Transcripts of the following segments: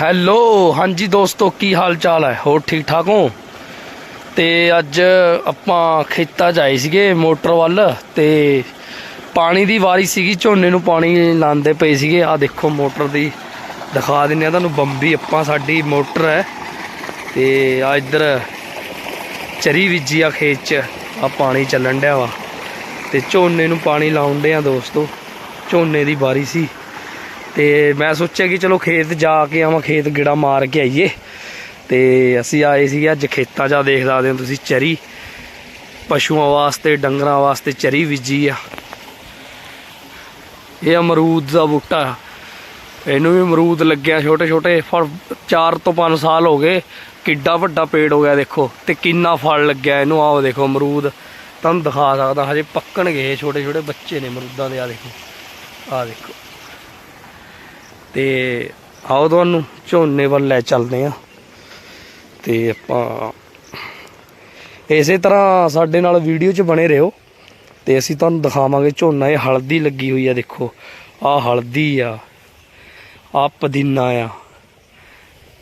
Hello, ਹਾਂਜੀ ਦੋਸਤੋ, ਕੀ ਹਾਲ ਚਾਲ ਹੈ? ਹੋਰ ਠੀਕ ਠਾਕ ਹੋ? ਤੇ ਅੱਜ ਆਪਾਂ ਖੇਤਾਂ 'ਚ ਆਏ ਸੀਗੇ ਮੋਟਰ ਵੱਲ ਤੇ ਪਾਣੀ ਦੀ ਵਾਰੀ ਸੀਗੀ, ਝੋਨੇ ਨੂੰ ਪਾਣੀ ਲਾਉਂਦੇ ਪਏ ਸੀਗੇ। ਆ ਦੇਖੋ ਮੋਟਰ ਦੀ, ਦਿਖਾ ਦਿੰਨੇ ਆ ਤੁਹਾਨੂੰ, ਬੰਬੀ ਆਪਾਂ, ਸਾਡੀ ਮੋਟਰ ਹੈ। ਤੇ ਆ ਇੱਧਰ ਚਰੀ ਬੀਜੀ ਆ ਖੇਤ 'ਚ ਆ ਪਾਣੀ ਚੱਲਣ ਡਿਆ ਵਾ। ਤੇ ਝੋਨੇ ਨੂੰ ਪਾਣੀ ਲਾਉਣ ਡਿਆ ਦੋਸਤੋ, ਝੋਨੇ ਦੀ ਵਾਰੀ ਸੀ। ਤੇ ਮੈਂ ਸੋਚਿਆ ਕਿ ਚਲੋ ਖੇਤ ਜਾ ਕੇ ਆਵਾਂ, ਖੇਤ ਗਿੜਾ ਮਾਰ ਕੇ ਆਈਏ। ਤੇ ਅਸੀਂ ਆਏ ਸੀਗੇ ਅੱਜ ਖੇਤਾਂ 'ਚ ਆ ਦੇਖ ਸਕਦੇ ਹੋ ਤੁਸੀਂ ਚਰੀ। ਪਸ਼ੂਆਂ ਵਾਸਤੇ, ਡੰਗਰਾਂ ਵਾਸਤੇ ਚਰੀ ਬੀਜੀ ਆ। ਇਹ ਅਮਰੂਦ ਦਾ ਬੂਟਾ। ਇਹਨੂੰ ਵੀ ਅਮਰੂਦ ਲੱਗਿਆ ਛੋਟੇ ਛੋਟੇ ਫਲ 4 ਤੋਂ 5 ਸਾਲ ਹੋ ਗਏ। ਕਿੱਡਾ ਵੱਡਾ ਪੇੜ ਹੋ ਗਿਆ ਦੇਖੋ, ਤੇ ਕਿੰਨਾ ਫਲ ਲੱਗਿਆ ਇਹਨੂੰ। ਆਓ ਦੇਖੋ ਅਮਰੂਦ। ਤੁਹਾਨੂੰ ਦਿਖਾ ਸਕਦਾ, ਹਜੇ ਪੱਕਣਗੇ ਛੋਟੇ ਛੋਟੇ ਬੱਚੇ ਨੇ ਅਮਰੂਦਾਂ ਦੇ ਆ ਦੇਖੋ। ਆ ਦੇਖੋ। ਤੇ ਆਓ ਤੁਹਾਨੂੰ ਝੋਨੇ ਵੱਲ ਲੈ ਚੱਲਦੇ ਆ ਤੇ ਆਪਾਂ ਇਸੇ ਤਰ੍ਹਾਂ ਸਾਡੇ ਨਾਲ ਵੀਡੀਓ 'ਚ ਬਣੇ ਰਹੋ। ਤੇ ਅਸੀਂ ਤੁਹਾਨੂੰ ਦਿਖਾਵਾਂਗੇ ਝੋਨਾ, ਇਹ ਹਲਦੀ ਲੱਗੀ ਹੋਈ ਆ ਦੇਖੋ। ਆ ਹਲਦੀ ਆ ਆ ਪੁਦੀਨਾ ਆ,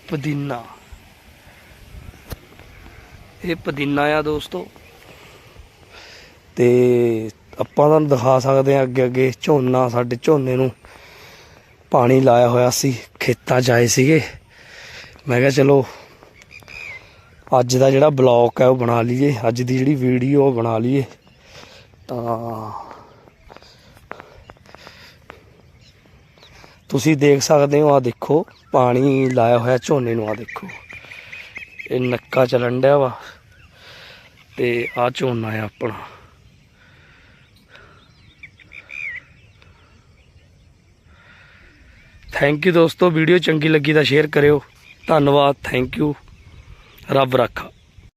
ਪੁਦੀਨਾ। ਇਹ ਪੁਦੀਨਾ ਆ ਦੋਸਤੋ। ਤੇ ਆਪਾਂ ਤੁਹਾਨੂੰ ਦਿਖਾ ਸਕਦੇ ਆ ਅੱਗੇ ਅੱਗੇ ਝੋਨਾ, ਸਾਡੇ ਝੋਨੇ ਨੂੰ। ਪਾਣੀ ਲਾਇਆ ਹੋਇਆ ਸੀ, ਖੇਤਾਂ 'ਚ ਆਏ ਸੀਗੇ। ਮੈਂ ਕਿਹਾ ਚਲੋ, ਅੱਜ ਦਾ ਜਿਹੜਾ ਬਲੌਗ ਹੈ ਉਹ ਬਣਾ ਲਈਏ, ਅੱਜ ਦੀ ਜਿਹੜੀ ਵੀਡੀਓ ਉਹ ਬਣਾ ਲਈਏ। ਤਾਂ ਤੁਸੀਂ ਦੇਖ ਸਕਦੇ ਹੋ ਆ ਦੇਖੋ, ਪਾਣੀ ਲਾਇਆ ਹੋਇਆ, ਝੋਨੇ ਨੂੰ ਆ ਦੇਖੋ। ਇਹ ਨੱਕਾ ਚੱਲਣ ਡਿਆ ਵਾ, ਤੇ ਆ ਝੋਨਾ ਆ ਆਪਣਾ। ਥੈਂਕ ਯੂ ਦੋਸਤੋ ਵੀਡੀਓ ਚੰਗੀ ਲੱਗੀ ਤਾਂ ਸ਼ੇਅਰ ਕਰਿਓ। ਧੰਨਵਾਦ ਥੈਂਕ ਯੂ ਰੱਬ ਰੱਖਾ।